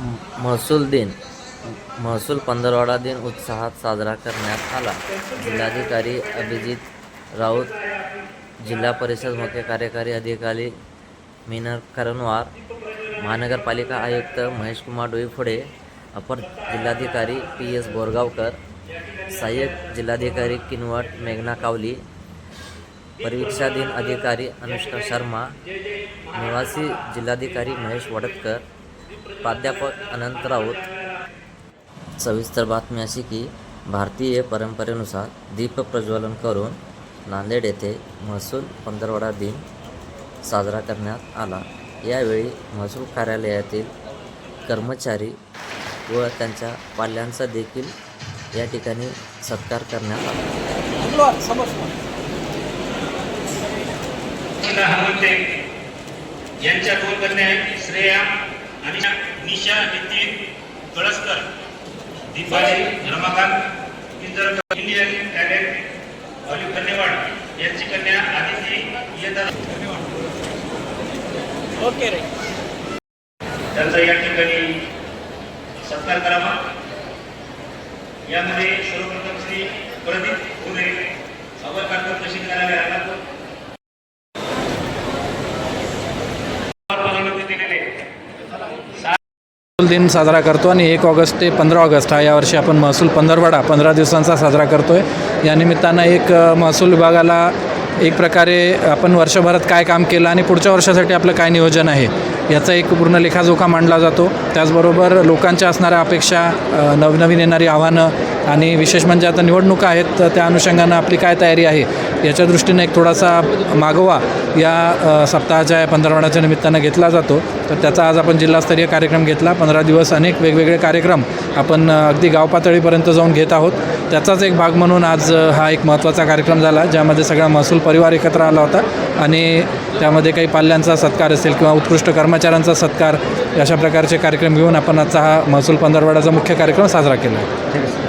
महसूल दिन महसूल पंधरवडा दिन उत्साहात साजरा करण्यात आला. जिल्हाधिकारी अभिजित राऊत जिल्हा परिषद मुख्य कार्यकारी अधिकारी मीनर करनवार महानगरपालिका आयुक्त महेश कुमार डोईफोडे अपर जिल्हाधिकारी पी एस बोरगावकर सहाय्यक जिल्हाधिकारी किनवट मेघना कावली परीक्षा दिन अधिकारी अनुष्का शर्मा निवासी जिल्हाधिकारी महेश वडतकर प्राध्यापक अनंत राऊत. सविस्तर बातमी अशी की भारतीय परंपरेनुसार दीप प्रज्वलन करून नांदेड येथे महसूल पंधरवडा दिन साजरा करण्यात आला. यावेळी महसूल कार्यालयातील कर्मचारी व त्यांच्या पाल्यांचा देखील या ठिकाणी सत्कार करण्यात आला. यांच्या दोन कन्या श्रेया आणि निशा नितीन कळसकर दीपाली रमाकांत किंजरकर इंडियन टॅलेंट ऑलिव्ह खन्नेवाड यांची कन्या आदिती येतात ओके रे. त्यांचा या ठिकाणी सत्कार करावा. यामध्ये सर्वप्रथम श्री प्रदीप पुणे सावरकारकर महसूल दिन साजरा करतो आणि एक ऑगस्ट ते पंधरा ऑगस्ट हा यावर्षी आपण महसूल पंधरवडा पंधरा दिवसांचा साजरा करतो आहे या निमित्तानं एक महसूल विभागाला एक प्रकारे आपण वर्षभरात काय काम केलं आणि पुढच्या वर्षासाठी आपलं काय नियोजन आहे याचा एक पूर्ण लेखाजोखा मांडला जातो. त्याचबरोबर लोकांच्या असणाऱ्या अपेक्षा नवनवीन येणारी आव्हानं आणि विशेष म्हणजे आता निवडणुका आहेत तर त्या अनुषंगानं आपली काय तयारी आहे याच्या दृष्टीने एक थोडासा मागोवा या सप्ताहाच्या या पंधरवड्याच्या निमित्तानं घेतला जातो. तर त्याचा आज आपण जिल्हास्तरीय कार्यक्रम घेतला. पंधरा दिवस अनेक वेगवेगळे कार्यक्रम आपण अगदी गाव पातळीपर्यंत जाऊन घेत आहोत. त्याचाच एक भाग म्हणून आज हा एक महत्त्वाचा कार्यक्रम झाला ज्यामध्ये सगळा महसूल परिवार एकत्र आला होता. आणि त्यामध्ये काही पाल्यांचा सत्कार असेल किंवा उत्कृष्ट कर्मचाऱ्यांचा सत्कार अशा प्रकारचे कार्यक्रम घेऊन आपण आजचा हा महसूल पंधरवड्याचा मुख्य कार्यक्रम साजरा केला. आहे